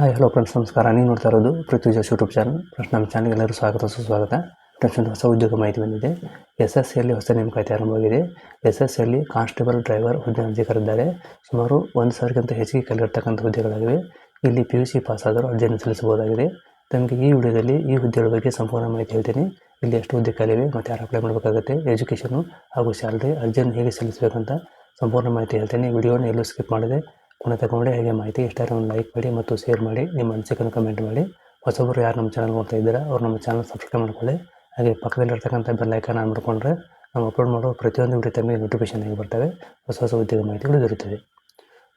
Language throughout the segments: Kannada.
ಹಾಯ್, ಹಲೋ ಫ್ರೆಂಡ್ಸ್ ನಮಸ್ಕಾರ. ನೀವು ನೋಡ್ತಾ ಇರೋದು ಪೃಥ್ವಿಜಾಸ್ ಯೂಟ್ಯೂಬ್ ಚಾನಲ್ ಫ್ರೆಂಡ್ಸ್ ನಮ್ಮ ಚಾನಲ್ಗೆ ಎಲ್ಲರೂ ಸ್ವಾಗತ, ಸುಸ್ವಾಗತ. ಫ್ರೆಂಡ್ಸ್ ಒಂದು ಹೊಸ ಉದ್ಯೋಗ ಮಾಹಿತಿ ಬಂದಿದೆ. ಎಸ್ ಎಸ್ ಸಿಯಲ್ಲಿ ಹೊಸ ನೇಮಕಾತಿ ಆರಂಭವಾಗಿದೆ. ಎಸ್ ಎಸ್ ಸಿಯಲ್ಲಿ ಕಾನ್ಸ್ಟೇಬಲ್ ಡ್ರೈವರ್ ಹುದ್ದೆ ಅರ್ಜಿ ಕರೆದಿದ್ದಾರೆ ಸುಮಾರು ಒಂದು ಸಾವಿರಕ್ಕಿಂತ ಹೆಚ್ಚಿಗೆ ಕಲಿರ್ತಕ್ಕಂಥ ಹುದ್ದೆಗಳಾಗಿವೆ ಇಲ್ಲಿ ಪಿ ಯು ಸಿ ಪಾಸ್ ಆದರೂ ಅರ್ಜಿಯನ್ನು ಸಲ್ಲಿಸಬಹುದಾಗಿದೆ. ತಮಗೆ ಈ ವಿಡಿಯೋದಲ್ಲಿ ಈ ಹುದ್ದೆಗಳ ಬಗ್ಗೆ ಸಂಪೂರ್ಣ ಮಾಹಿತಿ ಹೇಳ್ತೀನಿ. ಇಲ್ಲಿ ಎಷ್ಟು ಹುದ್ದೆ ಖಾಲಿವೆ ಮತ್ತು ಯಾರು ಅಪ್ಲೈ ಮಾಡಬೇಕಾಗುತ್ತೆ ಎಜುಕೇಷನು ಹಾಗೂ ಸ್ಯಾಲ್ರಿ ಅರ್ಜಿಯನ್ನು ಹೇಗೆ ಸಲ್ಲಿಸಬೇಕಂತ ಸಂಪೂರ್ಣ ಮಾಹಿತಿ ಹೇಳ್ತೀನಿ. ವಿಡಿಯೋನ ಎಲ್ಲೂ ಸ್ಕಿಪ್ ಮಾಡಿದೆ ಕೊನೆ ತಗೊಂಡೆ, ಹೇಗೆ ಮಾಹಿತಿ ಇಷ್ಟಾದ್ರೆ ಒಂದು ಲೈಕ್ ಮಾಡಿ ಮತ್ತು ಶೇರ್ ಮಾಡಿ, ನಿಮ್ಮ ಅನಿಸಿಕೆಯನ್ನು ಕಮೆಂಟ್ ಮಾಡಿ. ಹೊಸಬರು ಯಾರು ನಮ್ಮ ಚಾನಲ್ ನೋಡ್ತಾ ಇದ್ದೀರಾ, ಅವ್ರು ನಮ್ಮ ಚಾನಲ್ ಸಬ್ಸ್ಕ್ರೈಬ್ ಮಾಡ್ಕೊಳ್ಳಿ. ಹಾಗೆ ಪಕ್ಕದಲ್ಲಿರ್ತಕ್ಕಂಥ ಬೆಲ್ ಐಕಾನ್ ಆನ್ ಮಾಡಿಕೊಂಡ್ರೆ ನಾವು ಅಪ್ಲೋಡ್ ಮಾಡೋ ಪ್ರತಿಯೊಂದು ವಿಡಿಯೋ ತಮಗೆ ನೋಟಿಫಿಕೇಶನ್ ಆಗಿ ಬರ್ತವೆ. ಹೊಸ ಹೊಸ ಉದ್ಯೋಗ ಮಾಹಿತಿಗಳು ದೊರೆಯುತ್ತವೆ.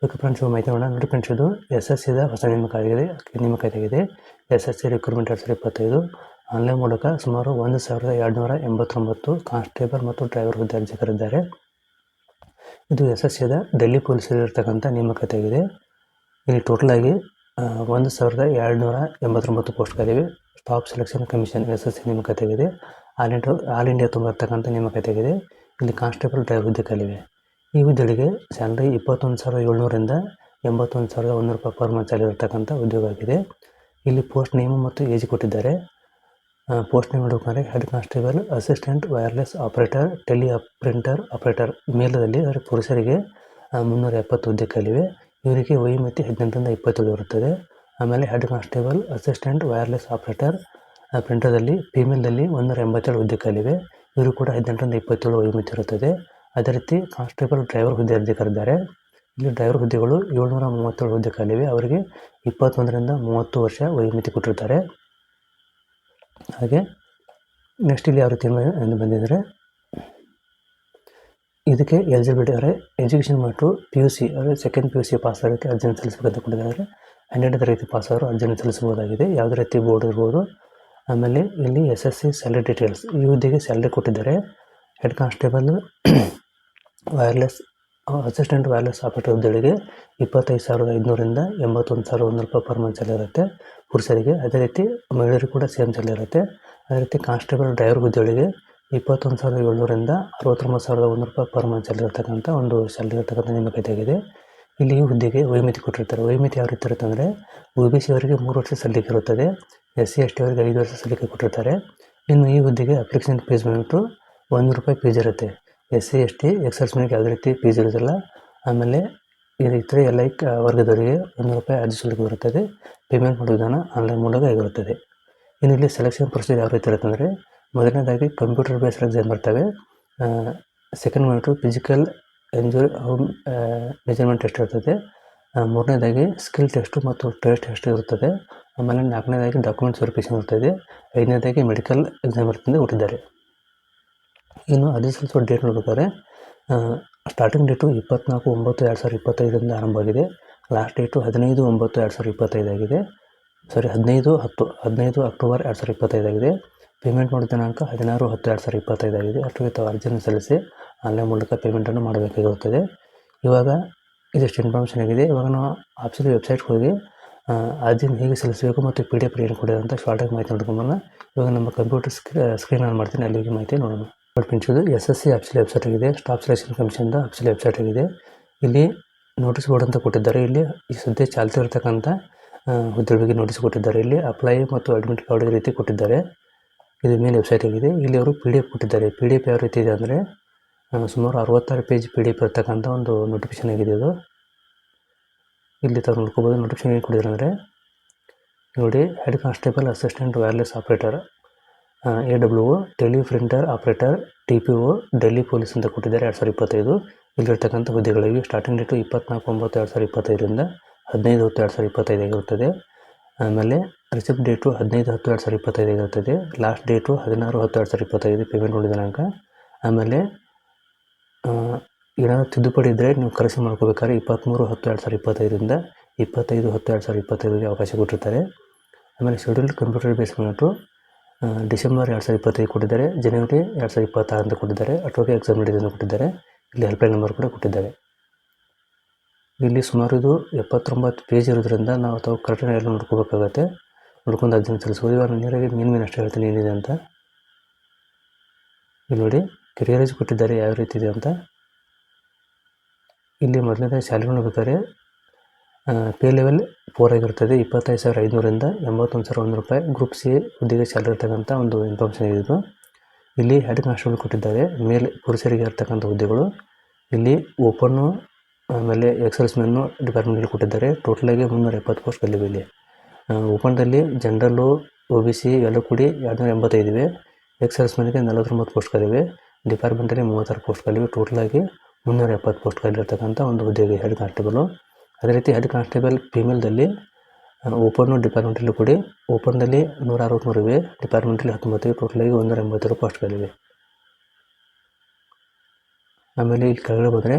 ಓಕೆ ಫ್ರೆಂಡ್ಸ್ ಮಾಹಿತಿ ನೋಡೋಣ. ನೋಡಿ ಫ್ರೆಂಡ್ಸ್ ಇದು ಎಸ್ ಎಸ್ ಸಿದ ಹೊಸ ನೇಮಕ ಆಗಿದೆ ನೇಮಕ ಆಗಿದೆ ಎಸ್ ಎಸ್ ಸಿ ರಿಕ್ರೂಟ್ಮೆಂಟ್ ಎರಡು ಸಾವಿರದ ಇಪ್ಪತ್ತೈದು. ಆನ್ಲೈನ್ ಮೂಲಕ ಸುಮಾರು ಒಂದು ಸಾವಿರದ ಎರಡುನೂರ ಎಂಬತ್ತೊಂಬತ್ತು ಕಾನ್ಸ್ಟೇಬಲ್ ಮತ್ತು ಡ್ರೈವರ್ ಹುದ್ದೆ ಅರ್ಜಿ ಕರೆದಿದ್ದಾರೆ ಇದು ಎಸ್ ಎಸ್ ಸಿದ ಡೆಲ್ಲಿ ಪೊಲೀಸಲ್ಲಿ ಇರ್ತಕ್ಕಂಥ ನೇಮಕಾತಿ ಆಗಿದೆ ಇಲ್ಲಿ ಟೋಟಲ್ ಆಗಿ ಆ, ಒಂದು ಸಾವಿರದ ಎರಡುನೂರ ಎಂಬತ್ತೊಂಬತ್ತು ಪೋಸ್ಟ್ಗಳಿವೆ staff selection commission S S C ನೇಮಕಾತಿ ಆಗಿದೆ ಆಲ್ ಇಂಡಿಯಾ ಆಲ್ ಇಂಡಿಯಾ ತುಂಬ ಇರ್ತಕ್ಕಂಥ ನೇಮಕಾತಿ ಆಗಿದೆ ಇಲ್ಲಿ ಕಾನ್ಸ್ಟೇಬಲ್ ಡ್ರೈವ್ ಹುದ್ದೆ ಖಾಲಿವೆ ಈ ಹುದ್ದೆಗಳಿಗೆ ಸ್ಯಾಲ್ರಿ ಇಪ್ಪತ್ತೊಂದು ಸಾವಿರದ ಏಳ್ನೂರಿಂದ ಎಂಬತ್ತೊಂದು ಸಾವಿರದ ಒಂದು ರೂಪಾಯಿ ಪರ್ ಮಂತ್ ಇರ್ತಕ್ಕಂಥ ಉದ್ಯೋಗ ಆಗಿದೆ. ಇಲ್ಲಿ ಪೋಸ್ಟ್ ನೇಮ್ ಮತ್ತು ಏಜ್ ಕೊಟ್ಟಿದ್ದಾರೆ. ಪೋಸ್ಟ್ ನೇಮ್ ನೋಡ್ಬೇಕಂದ್ರೆ head constable assistant wireless operator teleprinter operator ಮೇಲದಲ್ಲಿ ಅಂದರೆ ಪುರುಷರಿಗೆ ಮುನ್ನೂರ ಎಪ್ಪತ್ತು ಹುದ್ದೆ ಕಲಿವೆ ಇವರಿಗೆ ಮತ್ತು ಹದಿನೆಂಟರಿಂದ ಇಪ್ಪತ್ತೇಳು ಇರುತ್ತದೆ. ಆಮೇಲೆ head constable assistant wireless operator ಪ್ರಿಂಟರ್ದಲ್ಲಿ ಫೀಮೇಲ್ದಲ್ಲಿ ಒಂದೂರ ಎಂಬತ್ತೇಳು ಹುದ್ದೆ ಕಲಿವೆ ಇವರು ಕೂಡ ಹದಿನೆಂಟರಿಂದ ಇಪ್ಪತ್ತೇಳು ವಯೋಮಿತಿ ಇರುತ್ತದೆ. ಅದೇ ರೀತಿ ಕಾನ್ಸ್ಟೇಬಲ್ ಡ್ರೈವರ್ ಹುದ್ದೆ ಅರ್ಜಿ ಕರೆದಿದ್ದಾರೆ. ಇಲ್ಲಿ ಡ್ರೈವರ್ ಹುದ್ದೆಗಳು ಏಳ್ನೂರ ಮೂವತ್ತೇಳು ಹುದ್ದೆ ಕಲಿವೆ ಅವರಿಗೆ ಇಪ್ಪತ್ತೊಂದರಿಂದ ಮೂವತ್ತು ವರ್ಷ ವಯೋಮಿತಿ ಕೊಟ್ಟಿರ್ತಾರೆ ಹಾಗೆ ನೆಕ್ಸ್ಟ್ ಇಲ್ಲಿ ಯಾವ ರೀತಿ ಬಂದಿದ್ದಾರೆ? ಇದಕ್ಕೆ ಎಲಿಜಿಬಿಲಿಟಿ ಅವರೇ ಎಜುಕೇಷನ್ ಮಾಡ್ರು ಪಿ ಯು ಸಿ ಅಂದರೆ second P U C pass ಆಗೋಕ್ಕೆ ಅರ್ಜಿಯನ್ನು ಸಲ್ಲಿಸಬೇಕಂತ ಕೊಟ್ಟಿದ್ದಾರೆ. ಹನ್ನೆರಡನೇ ರೀತಿ ಪಾಸ್ ಆದರೂ ಅರ್ಜಿಯನ್ನು ಸಲ್ಲಿಸಬಹುದಾಗಿದೆ ಯಾವುದೇ ರೀತಿ ಬೋರ್ಡ್ ಇರ್ಬೋದು. ಆಮೇಲೆ ಇಲ್ಲಿ S S C salary details ಈ ಹುದ್ದೆಗೆ ಸ್ಯಾಲ್ರಿ ಕೊಟ್ಟಿದ್ದಾರೆ. Head constable wireless assistant wireless operator ಹುದ್ದೆಗಳಿಗೆ ಇಪ್ಪತ್ತೈದು ಸಾವಿರದ ಐದುನೂರಿಂದ ಎಂಬತ್ತೊಂದು ಸಾವಿರದ ಒಂದು ರೂಪಾಯಿ ಪರ್ ಮಂತ್ ಇರುತ್ತೆ. ಪುರುಷರಿಗೆ ಅದೇ ರೀತಿ ಮಹಿಳೆಯರಿಗೆ ಕೂಡ ಸೇಮ್ ಸ್ಯಾಲರಿ ಇರುತ್ತೆ. ಅದೇ ರೀತಿ ಕಾನ್ಸ್ಟೇಬಲ್ ಡ್ರೈವರ್ ಹುದ್ದೆಗಳಿಗೆ ಇಪ್ಪತ್ತೊಂದು ಸಾವಿರದ ಏಳ್ನೂರಿಂದ ಅರವತ್ತೊಂಬತ್ತು ಸಾವಿರದ ಒಂದು ರೂಪಾಯಿ ಪರ್ ಮಂತ್ ಸ್ಯಾಲರಿ ಇರ್ತಕ್ಕಂಥ ಒಂದು ಸ್ಯಾಲರಿ ಇರ್ತಕ್ಕಂಥ ನೇಮಕಾತಿ ಆಗಿದೆ ಇಲ್ಲಿ ಈ ಹುದ್ದೆಗೆ ವೈಮಿತಿ ಕೊಟ್ಟಿರ್ತಾರೆ. ವೈಮಿತಿ ಯಾವ ರೀತಿ ಇರುತ್ತೆ ಅಂದರೆ ಒ ಬಿ ಸಿ ಅವರಿಗೆ ಮೂರು ವರ್ಷ ಸಲ್ಲಿಕೆ ಇರುತ್ತದೆ. ಎಸ್ ಸಿ ಎಸ್ ಟಿ ಅವರಿಗೆ ಐದು ವರ್ಷ ಸಲ್ಲಿಕೆ ಕೊಟ್ಟಿರ್ತಾರೆ. ಇನ್ನು ಈ ಹುದ್ದೆಗೆ ಅಪ್ಲಿಕೇಶನ್ ಫೀಸ್ ಬಂದ್ಬಿಟ್ಟು ಒಂದು ರೂಪಾಯಿ ಫೀಸ್ ಇರುತ್ತೆ. ಎಸ್ ಸಿ, ಎಸ್ ಟಿ ಎಕ್ಸರ್ಸ್ ಮೇಲೆ ಯಾವುದೇ ರೀತಿ ಫೀಸ್ ಇರೋದಿಲ್ಲ ಆಮೇಲೆ ಈ ಇತರೆ ಎಲ್ಲ ವರ್ಗದವರಿಗೆ ಒಂದು ರೂಪಾಯಿ ಅರ್ಜಿ ಶುಲ್ಕ ಬರುತ್ತದೆ. ಪೇಮೆಂಟ್ ಮಾಡೋ ವಿಧಾನ ಆನ್ಲೈನ್ ಮೂಲಕ ಆಗಿರುತ್ತದೆ ಇನ್ನು ಇಲ್ಲಿ ಸೆಲೆಕ್ಷನ್ ಪ್ರೊಸೀಜರ್ ಯಾವ ರೀತಿ ಇರುತ್ತೆ ಅಂದರೆ, ಮೊದಲನೇದಾಗಿ ಕಂಪ್ಯೂಟರ್ ಬೇಸ್ಡ್ ಎಕ್ಸಾಮ್ ಬರ್ತವೆ. ಸೆಕೆಂಡ್ ಬಂದ್ಬಿಟ್ಟು ಫಿಸಿಕಲ್ ಎಂಜುರಿ ಮೆಜರ್ಮೆಂಟ್ ಟೆಸ್ಟ್ ಇರ್ತದೆ. ಮೂರನೇದಾಗಿ ಸ್ಕಿಲ್ ಟೆಸ್ಟು ಮತ್ತು ಟೆಸ್ಟ್ ಟೆಸ್ಟ್ ಇರುತ್ತದೆ ಆಮೇಲೆ ನಾಲ್ಕನೇದಾಗಿ ಡಾಕ್ಯುಮೆಂಟ್ಸ್ ವೆರಿಫಿಕೇಷನ್ ಇರ್ತದೆ. ಐದನೇದಾಗಿ ಮೆಡಿಕಲ್ ಎಕ್ಸಾಮ್ ಇರ್ತದೆ, ಕೊಟ್ಟಿದ್ದಾರೆ. ಇನ್ನು ಅರ್ಜಿ ಸ್ವಲ್ಪ ಡೇಟ್ ನೋಡ್ಬೇಕಾದ್ರೆ ಸ್ಟಾರ್ಟಿಂಗ್ ಡೇಟು ಇಪ್ಪತ್ನಾಲ್ಕು ಒಂಬತ್ತು ಎರಡು ಸಾವಿರದ ಇಪ್ಪತ್ತೈದರಿಂದ ಆರಂಭವಾಗಿದೆ ಲಾಸ್ಟ್ ಡೇಟು ಹದಿನೈದು ಒಂಬತ್ತು ಎರಡು ಸಾವಿರದ ಇಪ್ಪತ್ತೈದಾಗಿದೆ ಸಾರಿ ಹದಿನೈದು ಹತ್ತು, ಹದಿನೈದು ಅಕ್ಟೋಬರ್ ಎರಡು ಸಾವಿರದ ಇಪ್ಪತ್ತೈದಾಗಿದೆ ಪೇಮೆಂಟ್ ಮಾಡಿದ ದಿನಾಂಕ ಹದಿನಾರು ಹತ್ತು ಎರಡು ಸಾವಿರದ ಇಪ್ಪತ್ತೈದಾಗಿದೆ ಅಷ್ಟೊಗೆ ತಾವು ಅರ್ಜಿಯನ್ನು ಸಲ್ಲಿಸಿ ಆನ್ಲೈನ್ ಮೂಲಕ ಪೇಮೆಂಟನ್ನು ಮಾಡಬೇಕಾಗಿರುತ್ತದೆ. ಇವಾಗ ಇದಿಷ್ಟು ಇನ್ಫಾರ್ಮೇಷನ್ ಆಗಿದೆ. ಇವಾಗ ನಾವು ಆಫೀಸಲ್ಲಿ ವೆಬ್ಸೈಟ್ಗೆ ಹೋಗಿ ಅರ್ಜಿನ ಹೇಗೆ ಸಲ್ಲಿಸಬೇಕು ಮತ್ತು ಪಿ ಡಿ ಎಫ್ ಏನು ಕೊಡಿದೆ ಅಂತ ಶಾರ್ಟಾಗಿ ಮಾಹಿತಿ ನೋಡ್ಕೊಂಬರೋಣ ಇವಾಗ ನಮ್ಮ ಕಂಪ್ಯೂಟರ್ ಸ್ಕ್ರೀನ್ ಆನ್ ಮಾಡ್ತೀನಿ. ಅಲ್ಲಿ ಹೋಗಿ ಮಾಹಿತಿ ನೋಡೋಣ. ನೋಡ್ಪಿಂಚೋದು S S C official website ಆಗಿದೆ ಸ್ಟಾಫ್ ಸೆಲೆಕ್ಷನ್ ಕಮಿಷನ್ದ ಆಫೀಸಲ್ಲಿ ವೆಬ್ಸೈಟ್ ಆಗಿದೆ. ಇಲ್ಲಿ ನೋಟಿಸ್ ಬೋರ್ಡ್ ಅಂತ ಕೊಟ್ಟಿದ್ದಾರೆ. ಇಲ್ಲಿ ಈ ಸದ್ಯ ಚಾಲ್ತಿ ಇರತಕ್ಕಂಥ ಹುದ್ದೆ ಬಗ್ಗೆ ನೋಟಿಸ್ ಕೊಟ್ಟಿದ್ದಾರೆ. ಇಲ್ಲಿ ಅಪ್ಲೈ ಮತ್ತು ಅಡ್ಮಿಟ್ ಕಾರ್ಡ್ ರೀತಿ ಕೊಟ್ಟಿದ್ದಾರೆ. ಇದು ಮೇನ್ ವೆಬ್ಸೈಟ್ ಆಗಿದೆ. ಇಲ್ಲಿ ಅವರು ಪಿ ಡಿ ಎಫ್ ಕೊಟ್ಟಿದ್ದಾರೆ. ಪಿ ಡಿ ಎಫ್ ಯಾವ ರೀತಿ ಇದೆ ಅಂದರೆ ಸುಮಾರು ಅರವತ್ತಾರು ಪೇಜ್ ಪಿ ಡಿ ಎಫ್ ಇರತಕ್ಕಂಥ ಒಂದು ನೋಟಿಫಿಕೇಶನ್ ಆಗಿದೆ ಇದು. ಇಲ್ಲಿ ತಾವು ನೋಡ್ಕೋಬೋದು ನೋಟಿಫಿಕೇಶನ್ ಏನು ಕೊಟ್ಟಿದ್ದಾರೆ ಅಂದರೆ, ನೋಡಿ head constable assistant wireless operator A W tele printer operator T P O Delhi police ಅಂತ ಕೊಟ್ಟಿದ್ದಾರೆ ಎರಡು ಸಾವಿರದ ಇಪ್ಪತ್ತೈದು. ಇಲ್ಲಿರ್ತಕ್ಕಂಥ ಹುದ್ದೆಗಳಿಗೆ ಸ್ಟಾರ್ಟಿಂಗ್ ಡೇಟು ಇಪ್ಪತ್ನಾಲ್ಕು ಒಂಬತ್ತು ಎರಡು ಸಾವಿರದ ಇಪ್ಪತ್ತೈದರಿಂದ ಹದಿನೈದು ಹತ್ತು ಎರಡು ಸಾವಿರದ ಇಪ್ಪತ್ತೈದಾಗಿರುತ್ತದೆ ಆಮೇಲೆ ರಿಸಿಪ್ಟ್ ಡೇಟು ಹದಿನೈದು ಹತ್ತು ಎರಡು ಸಾವಿರದ ಇಪ್ಪತ್ತೈದಾಗಿರುತ್ತದೆ ಲಾಸ್ಟ್ ಡೇಟು ಹದಿನಾರು ಹತ್ತು ಎರಡು ಸಾವಿರದ ಇಪ್ಪತ್ತೈದು ಪೇಮೆಂಟ್ ಉಳಿದ ದಿನಾಂಕ ಆಮೇಲೆ ಏನಾದರೂ ತಿದ್ದುಪಡಿ ಇದ್ದರೆ ನೀವು ಕರೆಸಿ ಮಾಡ್ಕೋಬೇಕಾದ್ರೆ ಇಪ್ಪತ್ತ್ಮೂರು ಹತ್ತು ಎರಡು ಸಾವಿರದ ಇಪ್ಪತ್ತೈದರಿಂದ ಇಪ್ಪತ್ತೈದು ಹತ್ತು ಎರಡು ಸಾವಿರದ ಇಪ್ಪತ್ತೈದರಿಗೆ ಅವಕಾಶ ಕೊಟ್ಟಿರ್ತಾರೆ. ಆಮೇಲೆ ಶೆಡ್ಯೂಲ್ಡ್ ಕಂಪ್ಯೂಟರ್ ಬೇಸ್ ಮಾಡಿಬಿಟ್ಟು ಡಿಸೆಂಬರ್ ಎರಡು ಸಾವಿರದ ಇಪ್ಪತ್ತೈದು ಕೊಟ್ಟಿದ್ದಾರೆ, ಜನವರಿ ಎರಡು ಸಾವಿರದ ಇಪ್ಪತ್ತಾರು ಅಂತ ಕೊಟ್ಟಿದ್ದಾರೆ, ಅಟೋಕೆ ಎಕ್ಸಾಮ್ ಅಂತ ಕೊಟ್ಟಿದ್ದಾರೆ, ಇಲ್ಲಿ ಹೆಲ್ಪ್ಲೈನ್ ನಂಬರ್ ಕೂಡ ಕೊಟ್ಟಿದ್ದಾರೆ. ಇಲ್ಲಿ ಸುಮಾರು ಇದು ಎಪ್ಪತ್ತೊಂಬತ್ತು ಪೇಜ್ ಇರೋದ್ರಿಂದ ನಾವು ತಾವು ಕರೆಕ್ಟಾಗಿ ಎಲ್ಲ ನೋಡ್ಕೋಬೇಕಾಗತ್ತೆ. ನೋಡ್ಕೊಂಡು ಅದನ್ನು ತಿಳಿಸ್ಬೋದು. ಇವಾಗ ನೇರಾಗಿ ಮೀನ್ ಮೀನು ಅಷ್ಟೇ ಹೇಳ್ತೀನಿ ಏನಿದೆ ಅಂತ. ಇಲ್ಲಿ ನೋಡಿ ಕೆರಿಯರೇಜ್ ಕೊಟ್ಟಿದ್ದಾರೆ, ಯಾವ ರೀತಿ ಇದೆ ಅಂತ. ಇಲ್ಲಿ ಮೊದಲನೇದಾಗಿ ಸ್ಯಾಲ್ರಿ ನೋಡ್ಬೇಕಾದ್ರೆ ಪೇ ಲೆವೆಲ್ ಫೋರ್ ಆಗಿರ್ತದೆ ಇಪ್ಪತ್ತೈದು ಸಾವಿರ ಐದುನೂರಿಂದ ಎಂಬತ್ತೊಂದು ಸಾವಿರ ಒಂದು ರೂಪಾಯಿ. ಗ್ರೂಪ್ ಸಿ ಹುದ್ದೆಗೆ ಸ್ಯಾಲರಿ ಇರ್ತಕ್ಕಂಥ ಒಂದು ಇನ್ಫಾರ್ಮೇಷನ್ ಇದು ಇಲ್ಲಿ ಹೆಡ್ ಕಾನ್ಸ್ಟೇಬಲ್ ಕೊಟ್ಟಿದ್ದಾರೆ. ಮೇಲೆ ಪುರುಷರಿಗೆ ಇರ್ತಕ್ಕಂಥ ಹುದ್ದೆಗಳು. ಇಲ್ಲಿ ಓಪನ್ನು ಆಮೇಲೆ ಎಕ್ಸಲ್ಸ್ ಮೆನ್ನು ಡಿಪಾರ್ಟ್ಮೆಂಟಲ್ಲಿ ಕೊಟ್ಟಿದ್ದಾರೆ. ಟೋಟಲಾಗಿ ಮುನ್ನೂರ ಎಪ್ಪತ್ತು ಪೋಸ್ಟ್ ಖಾಲಿವೆ ಇಲ್ಲಿ. ಓಪನ್ದಲ್ಲಿ ಜನರಲ್ಲು ಒ ಬಿ ಸಿ ಎಲ್ಲ ಕೂಡಿ ಎರಡುನೂರ ಎಂಬತ್ತೈದು ಇವೆ. ಎಕ್ಸಲ್ಸ್ ಮೆನ್ಗೆ ನಲವತ್ತೊಂಬತ್ತು ಪೋಸ್ಟ್ ಡಿಪಾರ್ಟ್ಮೆಂಟ್ ಡಿಪಾರ್ಟ್ಮೆಂಟಲ್ಲಿ ಮೂವತ್ತಾರು ಪೋಸ್ಟ್ ಖಾಲಿವೆ ಟೋಟಲಾಗಿ ಮುನ್ನೂರ ಎಪ್ಪತ್ತು ಪೋಸ್ಟ್ ಖಾಲಿ ಇರ್ತಕ್ಕಂಥ ಒಂದು ಹುದ್ದೆಗೆ ಹೆಡ್ ಕಾನ್ಸ್ಟೇಬಲು ಅದೇ ರೀತಿ ಹೆಡ್ ಕಾನ್ಸ್ಟೇಬಲ್ ಫೀಮೇಲ್ದಲ್ಲಿ ಓಪನ್ನು ಡಿಪಾರ್ಟ್ಮೆಂಟಲ್ಲಿ ಕೂಡಿ ಓಪನ್ದಲ್ಲಿ ನೂರ ಅರವತ್ತ್ಮೂರು ಇವೆ ಡಿಪಾರ್ಟ್ಮೆಂಟಲ್ಲಿ ಹತ್ತೊಂಬತ್ತು ಇವೆ ಟೋಟಲಾಗಿ ಒಂದೂರ ಎಂಬತ್ತೆರಡು ಪೋಸ್ಟ್ಗಳಿವೆ ಆಮೇಲೆ ಇಲ್ಲಿ ಕೆಳಗಡೆ ಬಂದರೆ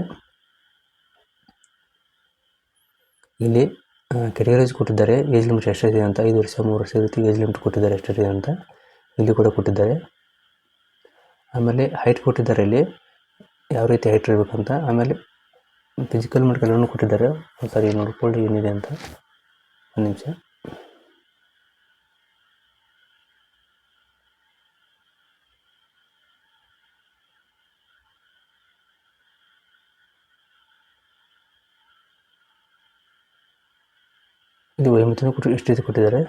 ಇಲ್ಲಿ ಕೆಟಗರೈಸ್ ಕೊಟ್ಟಿದ್ದಾರೆ ಏಜ್ ಲಿಮಿಟ್ ಎಷ್ಟಿದೆ ಅಂತ, ಐದು ವರ್ಷ, ಮೂರು ವರ್ಷ ರೀತಿ ಏಜ್ ಲಿಮಿಟ್ ಕೊಟ್ಟಿದ್ದಾರೆ ಎಷ್ಟಿದೆ ಅಂತ ಇಲ್ಲಿ ಕೂಡ ಕೊಟ್ಟಿದ್ದಾರೆ. ಆಮೇಲೆ ಹೈಟ್ ಕೊಟ್ಟಿದ್ದಾರೆ ಇಲ್ಲಿ, ಯಾವ ರೀತಿ ಹೈಟ್ ಇರಬೇಕಂತ, ಆಮೇಲೆ ಫಿಸಿಕಲ್ ಮೆಡಿಕಲನ್ನು ಕೊಟ್ಟಿದ್ದಾರೆ. ಸರಿ ನೋಡ್ಕೊಳ್ಳಿ ಏನಿದೆ ಅಂತ. ಒಂದು ನಿಮಿಷ. ಇದು ವಯೋಮಿತಿನ ಕೊಟ್ಟು ಎಷ್ಟು ಕೊಟ್ಟಿದ್ದಾರೆ?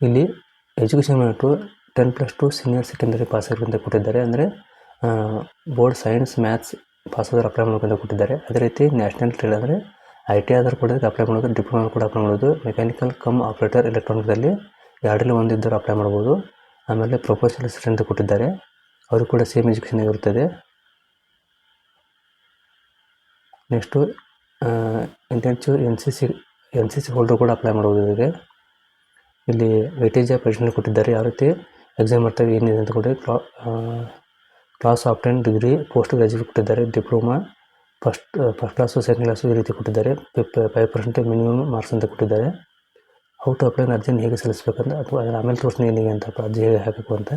ಇಲ್ಲಿ education to ten plus two senior secondary pass ಆಗಿರುವಂತೆ ಕೊಟ್ಟಿದ್ದಾರೆ. ಅಂದರೆ ಬೋರ್ಡ್ ಸೈನ್ಸ್, ಮ್ಯಾಥ್ಸ್ ಪಾಸ್ ಆದ್ರೆ ಅಪ್ಲೈ ಮಾಡ್ಬೇಕಂತ ಕೊಟ್ಟಿದ್ದಾರೆ. ಅದೇ ರೀತಿ ನ್ಯಾಷನಲ್ ಟ್ರೇಡ್ ಅಂದರೆ ಐ ಟಿ ಆಧಾರ್ ಕೂಡ ಅಪ್ಲೈ ಮಾಡೋದು ಡಿಪ್ಲೊಮಾ ಕೂಡ ಅಪ್ಲೈ ಮಾಡೋದು. ಮೆಕ್ಯಾನಿಕಲ್ ಕಮ್ ಆಪ್ರೇಟರ್ ಎಲೆಕ್ಟ್ರಾನಿಕ್ದಲ್ಲಿ ಎರಡರಲ್ಲಿ ಒಂದಿದ್ದರೂ ಅಪ್ಲೈ ಮಾಡ್ಬೋದು. ಆಮೇಲೆ ಪ್ರೊಫೆಷನಲ್ ಅಂತ ಕೊಟ್ಟಿದ್ದಾರೆ. ಅವರು ಕೂಡ ಸೇಮ್ ಎಜುಕೇಷನ್ ಆಗಿರುತ್ತದೆ next intensive N C C N C C holder ಕೂಡ ಅಪ್ಲೈ ಮಾಡ್ಬೋದು ಇದಕ್ಕೆ ಇಲ್ಲಿ ವೇಟೇಜ್ ಪರ್ಸೆಂಟ್ ಕೊಟ್ಟಿದ್ದಾರೆ. ಯಾವ ರೀತಿ ಎಕ್ಸಾಮ್ ಮಾಡ್ತಾರೆ, ಏನಿದೆ ಅಂತ ಕೊಡಿ class of ten degree post graduate ಕೊಟ್ಟಿದ್ದಾರೆ diploma first first class second class ಈ ರೀತಿ ಕೊಟ್ಟಿದ್ದಾರೆ. ಫೈವ್ ಪರ್ಸೆಂಟ್ ಮಿನಿಮಮ್ ಮಾರ್ಕ್ಸ್ ಅಂತ ಕೊಟ್ಟಿದ್ದಾರೆ. ಔಟ್ ಟು ಲೈನ್ ಅರ್ಜಿನ ಹೇಗೆ ಸಲ್ಲಿಸಬೇಕಂತ ಅಥವಾ ಅದರ ಆಮೇಲೆ ತೋರಿಸ್ತೀನಿ ಏನಿಗೆ ಅಂತ ಅರ್ಜಿ ಹೇಗೆ ಹಾಕಬೇಕು ಅಂತ.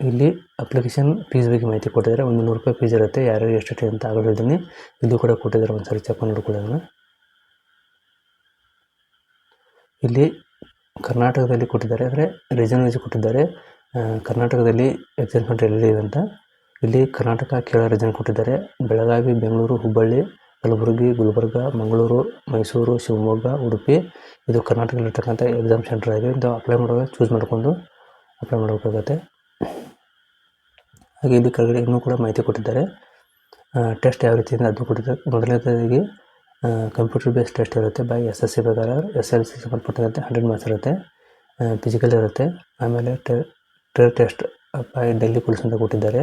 ಇಲ್ಲಿ ಅಪ್ಲಿಕೇಶನ್ ಫೀಸ್ ಬಗ್ಗೆ ಮಾಹಿತಿ ಕೊಟ್ಟಿದ್ದಾರೆ. ಒಂದು ನೂರು ರೂಪಾಯಿ ಫೀಸ್ ಇರುತ್ತೆ. ಯಾರ್ಯಾರು ಎಷ್ಟು ಅಂತ ಆಗಲು ಹೇಳಿದ್ದೀನಿ ಇದು ಕೂಡ ಕೊಟ್ಟಿದ್ದಾರೆ ಒಂದು ಸರಿ ಚೆಕ್ ಮಾಡಿ ಇಲ್ಲಿ ಕರ್ನಾಟಕದಲ್ಲಿ ಕೊಟ್ಟಿದ್ದಾರೆ. ಅಂದರೆ ರೀಜನ್ ವೈಸ್ ಕೊಟ್ಟಿದ್ದಾರೆ. ಕರ್ನಾಟಕದಲ್ಲಿ ಎಕ್ಸಾಮ್ ಸೆಂಟರ್ ಎಲ್ಲಿದೆ ಅಂತ, ಇಲ್ಲಿ ಕರ್ನಾಟಕ ಕೇರಳ ರೀಜನ್ ಕೊಟ್ಟಿದ್ದಾರೆ. ಬೆಳಗಾವಿ, ಬೆಂಗಳೂರು, ಹುಬ್ಬಳ್ಳಿ, ಕಲಬುರಗಿ, ಗುಲ್ಬರ್ಗ, ಮಂಗಳೂರು, ಮೈಸೂರು, ಶಿವಮೊಗ್ಗ, ಉಡುಪಿ. ಇದು ಕರ್ನಾಟಕದಲ್ಲಿರ್ತಕ್ಕಂಥ ಎಕ್ಸಾಮ್ ಸೆಂಟರ್ ಆಗಿದೆ. ಇದು ಅಪ್ಲೈ ಮಾಡುವಾಗ ಚೂಸ್ ಮಾಡ್ಕೊಂಡು ಅಪ್ಲೈ ಮಾಡಬೇಕಾಗತ್ತೆ. ಹಾಗೆ ಇಲ್ಲಿ ಕೆಳಗಡೆ ಇನ್ನೂ ಕೂಡ ಮಾಹಿತಿ ಕೊಟ್ಟಿದ್ದಾರೆ. ಟೆಸ್ಟ್ ಯಾವ ರೀತಿಯಿಂದ ಅದು ಕೊಟ್ಟಿದ್ದಾರೆ ಮೊದಲನೇದಾಗಿ ಕಂಪ್ಯೂಟರ್ ಬೇಸ್ ಟೆಸ್ಟ್ ಇರುತ್ತೆ. ಬೈ ಎಸ್ ಎಸ್ ಸಿ ಪ್ರಕಾರ ಎಸ್ ಎಲ್ ಸಿ ಸಂಬಂಧಪಟ್ಟಂತೆ ಹಂಡ್ರೆಡ್ ಮಾರ್ಕ್ಸ್ ಇರುತ್ತೆ. ಫಿಸಿಕಲ್ ಇರುತ್ತೆ. ಆಮೇಲೆ trade test by Delhi police ಅಂತ ಕೊಟ್ಟಿದ್ದಾರೆ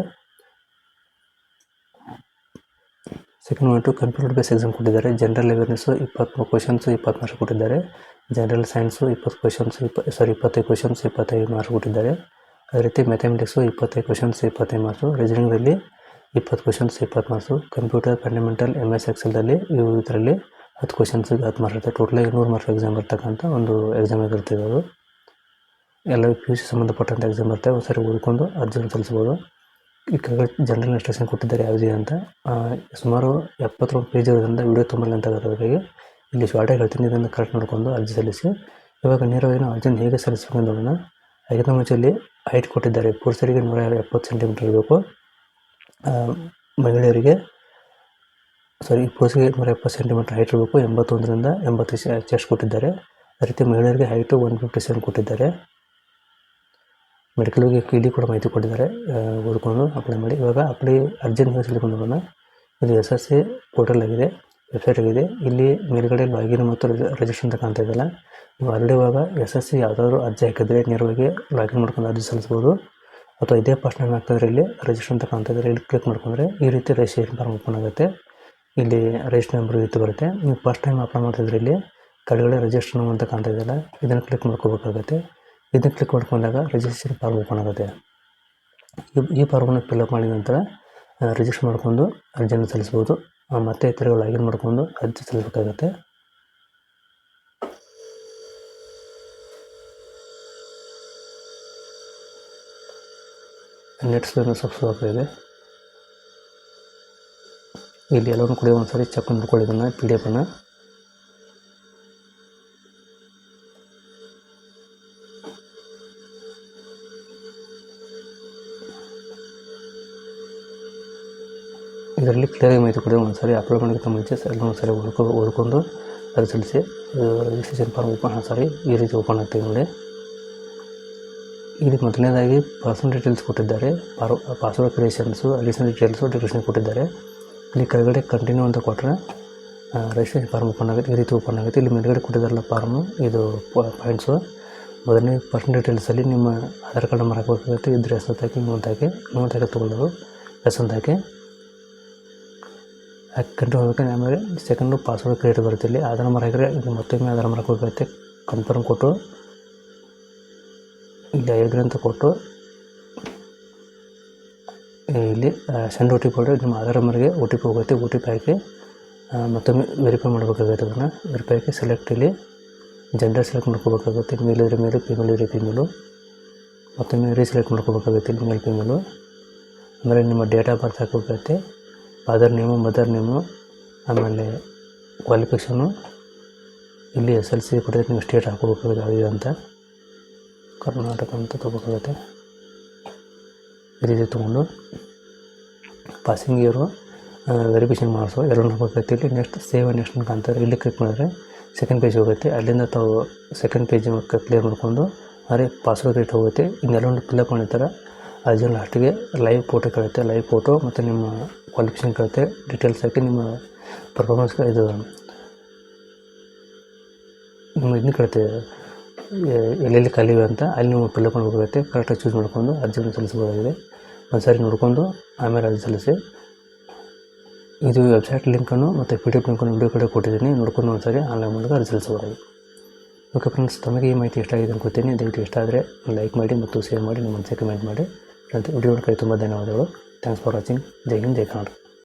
second one computer base exam ಕೊಟ್ಟಿದ್ದಾರೆ. ಜನರಲ್ ಅವೇರ್ನೆಸ್ಸು ಇಪ್ಪತ್ತ್ಮೂರು ಕ್ವಶನ್ಸು ಇಪ್ಪತ್ತು ಮಾರ್ಕ್ಸ್ ಕೊಟ್ಟಿದ್ದಾರೆ. ಜನರಲ್ ಸೈನ್ಸು ಇಪ್ಪತ್ತು ಕ್ವಶನ್ಸ್ ಇಪ್ಪ ಸಾರಿ ಇಪ್ಪತ್ತೈದು ಕ್ವಶನ್ಸ್ ಇಪ್ಪತ್ತೈದು ಮಾರ್ಕ್ಸ್ ಕೊಟ್ಟಿದ್ದಾರೆ. ಅದೇ ರೀತಿ ಮ್ಯಾಥಮೆಟಿಕ್ಸು ಇಪ್ಪತ್ತೈದು ಕ್ವಶನ್ಸ್ ಇಪ್ಪತ್ತೈದು ಮಾರ್ಕ್ಸು ರೀಸನಿಂಗಲ್ಲಿ ಇಪ್ಪತ್ತು ಕ್ವಶನ್ಸ್ ಇಪ್ಪತ್ತು marks computer fundamental M S ಎಕ್ಸೆಲ್ದಲ್ಲಿ ಇವು ಇದರಲ್ಲಿ ಹತ್ತು ಕ್ವಶನ್ಸಿಗೆ ಹತ್ತು ಮಾರ್ಕ್ಸ್ ಇರುತ್ತೆ. ಟೋಟಲಾಗಿ ನೂರು ಮಾರ್ಕ್ಸ್ ಎಕ್ಸಾಮ್ ಇರ್ತಕ್ಕಂಥ ಒಂದು ಎಕ್ಸಾಮ್ ಆಗಿರ್ತದೆ ಅದು ಎಲ್ಲ ಪಿ ಯು ಸಿ ಸಂಬಂಧಪಟ್ಟಂಥ ಎಕ್ಸಾಮ್ ಇರುತ್ತೆ ಒಂದ್ಸರಿ ಓದ್ಕೊಂಡು ಅರ್ಜಿಯನ್ನು ಸಲ್ಲಿಸ್ಬೋದು ಈ ಕೆಳಗಡೆ ಜನರಲ್ ಇನ್ಸ್ಟ್ರಕ್ಷನ್ ಕೊಟ್ಟಿದ್ದಾರೆ ಯಾವುದಿದೆ ಅಂತ. ಸುಮಾರು ಎಪ್ಪತ್ತೊಂದು ಪೇಜ್ ಇರೋದ್ರಿಂದ ವಿಡಿಯೋ ತುಂಬ ಲೆಂತ್ ಆಗುತ್ತೆ ಅದರಿಗೆ ಇಲ್ಲಿ ಶಾರ್ಟಾಗಿ ಹೇಳ್ತೀನಿ, ಇದನ್ನು ಕರೆಕ್ಟ್ ನೋಡಿಕೊಂಡು ಅರ್ಜಿ ಸಲ್ಲಿಸಿ. ಇವಾಗ ನೇರವಾಗಿ ನಾವು ಅರ್ಜಿನ ಹೇಗೆ ಸಲ್ಲಿಸ್ಬೇಕು ನೋಡೋಣ. ಅದಕ್ಕಿಂತ ಮುಂಚೆಯಲ್ಲಿ ಹೈಟ್ ಕೊಟ್ಟಿದ್ದಾರೆ. ಪುರುಷರಿಗೆ ನೂರ ಎಪ್ಪತ್ತು ಸೆಂಟಿಮೀಟರ್ ಇರಬೇಕು. ಮಹಿಳೆಯರಿಗೆ ಸಾರಿ ಪುರುಷರಿಗೆ ನೂರ ಎಪ್ಪತ್ತು ಸೆಂಟಿಮೀಟರ್ ಹೈಟ್ ಇರಬೇಕು. ಎಂಬತ್ತೊಂದರಿಂದ ಎಂಬತ್ತು ಚೆಸ್ಟ್ ಕೊಟ್ಟಿದ್ದಾರೆ. ಅದೇ ರೀತಿ ಮಹಿಳೆಯರಿಗೆ ಹೈಟು ಒನ್ ಫಿಫ್ಟಿ ಸೆವೆನ್ ಕೊಟ್ಟಿದ್ದಾರೆ. ಮೆಡಿಕಲ್ಗೆ ಇಲ್ಲಿ ಕೂಡ ಮಾಹಿತಿ ಕೊಟ್ಟಿದ್ದಾರೆ ಓದ್ಕೊಂಡು ಅಪ್ಲೈ ಮಾಡಿ. ಇವಾಗ ಅಪ್ಲೈ ಸಲ್ಲಿಕೊಂಡು ಹೋಗೋಣ ಇದು ಎಸ್ ಎಸ್ ಸಿ ಪೋರ್ಟಲ್ ಆಗಿದೆ ವೆಬ್ಸೈಟ್ ಆಗಿದೆ. ಇಲ್ಲಿ ಮೇಲ್ಗಡೆ ಲಾಗಿನ್ ಮತ್ತು ರಿಜಿಸ್ಟ್ರೇಷನ್ ಅಂತ ಕಾಣ್ತಾ ಇದೆಯಲ್ಲ, ನೀವು ಆಲ್ರೆಡಿ ಇವಾಗ ಎಸ್ ಎಸ್ ಸಿ ಯಾವುದಾದ್ರು ಅರ್ಜಿ ಹಾಕಿದ್ರೆ ನೇರವಾಗಿ ಲಾಗಿನ್ ಮಾಡ್ಕೊಂಡು ಅರ್ಜಿ ಸಲ್ಲಿಸ್ಬೋದು ಅಥವಾ ಇದೇ ಟೈಮ್ ಆಗ್ತಾಯಿದ್ರೆ ಇಲ್ಲಿ ರಿಜಿಸ್ಟ್ರೇಷನ್ ಅಂತ ಕಾಣ್ತಾ ಇದ್ದಾರೆ ಇಲ್ಲಿ ಕ್ಲಿಕ್ ಮಾಡ್ಕೊಂಡ್ರೆ ಈ ರೀತಿ ರಿಜಿಸ್ಟ್ರೇಷನ್ ಫಾರ್ಮ್ ಓಪನ್ ಆಗುತ್ತೆ. ಇಲ್ಲಿ ರಿಜಿಸ್ಟರ್ ನಂಬರ್ ಇತ್ತು ಬರುತ್ತೆ. ನೀವು ಫಸ್ಟ್ ಟೈಮ್ ಅಪ್ಲೈ ಮಾಡ್ತಿದ್ರೆ ಇಲ್ಲಿ ಕೆಳಗಡೆ ರಿಜಿಸ್ಟರ್ ಅಂತ ಕಾಣ್ತಾ ಇದೆಯಲ್ಲ, ಇದನ್ನು ಕ್ಲಿಕ್ ಮಾಡ್ಕೋಬೇಕಾಗುತ್ತೆ. ಇದನ್ನು ಕ್ಲಿಕ್ ಮಾಡ್ಕೊಂಡಾಗ ರಿಜಿಸ್ಟ್ರೇಷನ್ ಫಾರ್ಮ್ ಓಪನ್ ಆಗುತ್ತೆ. ಈ- ಫಾರ್ಮನ್ನು ಫಿಲ್ಅಪ್ ಮಾಡಿದ ನಂತರ ರಿಜಿಸ್ಟರ್ ಮಾಡ್ಕೊಂಡು ಅರ್ಜಿಯನ್ನು ಸಲ್ಲಿಸ್ಬೋದು ಮತ್ತೆ ತಿರುಗಿ ಲಾಗಿನ್ ಮಾಡ್ಕೊಂಡು ಅರ್ಜಿ ಸಲ್ಲಿಸಬೇಕಾಗುತ್ತೆ. ನೆಟ್ ಸ್ಲೋನ ಸ್ವಲ್ಪ ಸ್ಲೋ ಆಗ್ತಾ ಇದೆ. ಇಲ್ಲಿ ಎಲ್ಲರೂ ಕೂಡ ಒಂದ್ಸರಿ ಚೆಕ್ ಮಾಡ್ಕೊಳ್ಳಿ ಇದನ್ನು ಪಿ ಡಿ ಎಫನ್ನು ಮಾಹಿತಿ ಒಂದು ಒಂದ್ಸರಿ ಅಪ್ಲೋಡ್ ಮಾಡೋಕ್ಕೆ ಮುಂಚೆ ಎಲ್ಲ ಒಂದ್ಸರಿ ಓದ್ಕೊ ಓದ್ಕೊಂಡು ಅದು ಸಲ್ಲಿಸಿ ರಿಜಿಸ್ಟ್ರೇಷನ್ ಫಾರ್ಮ್ ಓಪನ್ ಸಾರಿ ಈ ರೀತಿ ಓಪನ್ ಆಗ್ತೀವಿ ನೋಡಿ. ಇಲ್ಲಿ ಮೊದಲನೇದಾಗಿ ಪರ್ಸನಲ್ ಡೀಟೇಲ್ಸ್ ಕೊಟ್ಟಿದ್ದಾರೆ. ಪಾರ್ password creations additional details description ಕೊಟ್ಟಿದ್ದಾರೆ. ಇಲ್ಲಿ ಕೆಳಗಡೆ ಕಂಟಿನ್ಯೂ ಅಂತ ಕೊಟ್ಟರೆ ರಿಜಿಸ್ಟ್ರೇಷನ್ ಫಾರ್ಮ್ ಓಪನ್ ಆಗುತ್ತೆ. ಈ ರೀತಿ ಓಪನ್ ಆಗುತ್ತೆ. ಇಲ್ಲಿ ಮೇಲ್ಗಡೆ ಕೊಟ್ಟಿದ್ದಾರಲ್ಲ ಫಾರ್ಮು ಇದು ಪಾಯಿಂಟ್ಸು ಮೊದಲನೇ ಪರ್ಸನಲ್ ಡೀಟೇಲ್ಸಲ್ಲಿ ನಿಮ್ಮ ಆಧಾರ್ ಕಾರ್ಡ್ ನಂಬರ್ ಹಾಕಬೇಕಾಗುತ್ತೆ. ಇದ್ರೆ ಅಂತ ಹಾಕಿ ಹಾಕಿ ತೊಗೊಳ್ಳೋದು ಎಸ್ ಅಂತ ಹಾಕಿ. ಹಾಕಿ ಕಂಟಿನ್ಯೂ ಹೋಗ್ಬೇಕು ಆಮೇಲೆ ಸೆಕೆಂಡು ಪಾಸ್ವರ್ಡ್ ಕ್ರಿಯೇಟ್ ಬರುತ್ತೆ ಇಲ್ಲಿ ಆಧಾರ್ ನಂಬರ್ ಹಾಕಿದ್ರೆ ಇದು ಮತ್ತೊಮ್ಮೆ ಆಧಾರ್ ನಂಬರ್ ಹಾಕೋಬೇಕಾಗುತ್ತೆ ಕನ್ಫರ್ಮ್ ಕೊಟ್ಟು, ಇಲ್ಲಿ ಐ ಅಂತ ಕೊಟ್ಟು ಇಲ್ಲಿ ಸೆಂಡ್ ಒ ಟಿ ಪಿ ಕೊಟ್ಟು ನಿಮ್ಮ ಆಧಾರ್ ನಂಬರ್ಗೆ ಒ ಟಿ ಪಿ ಹೋಗುತ್ತೆ ಒ ಟಿ ಪಿ ಹಾಕಿ ಮತ್ತೊಮ್ಮೆ ವೆರಿಫೈ ಮಾಡಬೇಕಾಗುತ್ತೆ ಅದನ್ನು. ವೆರಿಫೈ ಹಾಕಿ ಸೆಲೆಕ್ಟ್ ಇಲ್ಲಿ ಜೆಂಡರ್ ಸೆಲೆಕ್ಟ್ ಮಾಡ್ಕೋಬೇಕಾಗುತ್ತೆ ಮೇಲ್ ಇದ್ರೆ ಮೇಲು ಫಿಮೇಲ್ ಇದ್ರೆ ಫಿಮೇಲು ಮತ್ತೊಮ್ಮೆ ರೀಸೆಲೆಕ್ಟ್ ಮಾಡ್ಕೋಬೇಕಾಗುತ್ತೆ ಇಲ್ಲಿ ಮೇಲ್ ಫಿಮೇಲು ಆಮೇಲೆ ನಿಮ್ಮ ಡೇಟ್ ಆಫ್ ಬರ್ತ್ ಹಾಕೋಬೇಕಾಗುತ್ತೆ. ಫಾದರ್ ನೇಮು ಮದರ್ ನೇಮು ಆಮೇಲೆ ಕ್ವಾಲಿಫಿಕೇಷನು ಇಲ್ಲಿ ಎಸ್ ಎಲ್ ಸಿ ಕೊಟ್ಟಿದ್ರೆ ನೀವು ಸ್ಟೇಟ್ ಯಾವುದು ಅಂತ. ಕರ್ನಾಟಕ ಅಂತ ತೊಗೋಬೇಕಾಗುತ್ತೆ. ಈ ರೀತಿ ತೊಗೊಂಡು ಪಾಸಿಂಗ್ ಇಯರು ವೆರಿಫಿಕೇಷನ್ ಮಾಡಿಸೋ. ಎರಡು ಹಾಕೋಬೇಕಾಗುತ್ತೆ ಇಲ್ಲಿ ನೆಕ್ಸ್ಟ್ ಸೇವ್ ನೆಕ್ಸ್ಟ್ ಕಾಣ್ತಾರೆ ಇಲ್ಲಿ ಕ್ಲಿಕ್ ಮಾಡಿದ್ರೆ ಸೆಕೆಂಡ್ ಪೇಜ್ ಹೋಗುತ್ತೆ. ಅಲ್ಲಿಂದ ತಾವು ಸೆಕೆಂಡ್ ಪೇಜ್ ಕ್ಲಿಯರ್ ಮಾಡ್ಕೊಂಡು ಅದೇ ಪಾಸ್ವರ್ಡ್ ರೇಟ್ ಹೋಗುತ್ತೆ. ಇನ್ನೆಲ್ಲ ಫಿಲಪ್ ಮಾಡಿರ್ತಾರೆ. ಅದ್ರ ಲಾಸ್ಟಿಗೆ ಲೈವ್ ಫೋಟೋ ಕೇಳುತ್ತೆ ಲೈವ್ ಫೋಟೋ ಮತ್ತು ನಿಮ್ಮ ಕ್ವಾಲಿಫಿಕೇಷನ್ ಕೇಳುತ್ತೆ ಡೀಟೇಲ್ಸ್ ಹಾಕಿ ನಿಮ್ಮ ಪರ್ಫಾರ್ಮೆನ್ಸ್ ಇದು ನಿಮ್ಮ ಇದನ್ನ ಕೇಳುತ್ತೆ ಎಲ್ಲೆಲ್ಲಿ ಕಲಿವೆ ಅಂತ ಅಲ್ಲಿ ನೀವು ಫಿಲಪ್ ಮಾಡಬೇಕಾಗುತ್ತೆ ಕರೆಕ್ಟಾಗಿ ಚೂಸ್ ಮಾಡ್ಕೊಂಡು ಅರ್ಜಿಯನ್ನು ಸಲ್ಲಿಸಬಹುದಾಗಿದೆ ಒಂದು ಸಾರಿ ನೋಡಿಕೊಂಡು ಆಮೇಲೆ ಅರ್ಜಿ ಸಲ್ಲಿಸಿ. ಇದು ವೆಬ್ಸೈಟ್ ಲಿಂಕನ್ನು ಮತ್ತು ಪಿ ಡಿ ಎಫ್ ಲಿಂಕನ್ನು ವಿಡಿಯೋ ಕಡೆ ಕೊಟ್ಟಿದ್ದೀನಿ. ನೋಡ್ಕೊಂಡು ಒಂದು ಸಾರಿ ಆನ್ಲೈನ್ ಮೂಲಕ ಅರ್ಜಿ ಸಲ್ಲಿಸಬಹುದಾಗಿದೆ ಓಕೆ ಫ್ರೆಂಡ್ಸ್ ತಮಗೆ ಈ ಮಾಹಿತಿ ಇಷ್ಟ ಆಗಿದೆ ಅನ್ಕೋತೀನಿ ದಯವಿಟ್ಟು ಇಷ್ಟ ಆದರೆ ಲೈಕ್ ಮಾಡಿ ಮತ್ತು ಶೇರ್ ಮಾಡಿ, ನಿಮ್ಮ ಮನಸ್ಸಿಗೆ ಕಮೆಂಟ್ ಮಾಡಿ. ವಿಡಿಯೋ ಕೈ ತುಂಬ ಧನ್ಯವಾದಗಳು. ಥ್ಯಾಂಕ್ಸ್ ಫಾರ್ ವಾಚಿಂಗ್ ಜೈ ಹಿಂದ್ ಜೈ ಕರ್ನಾಟಕ.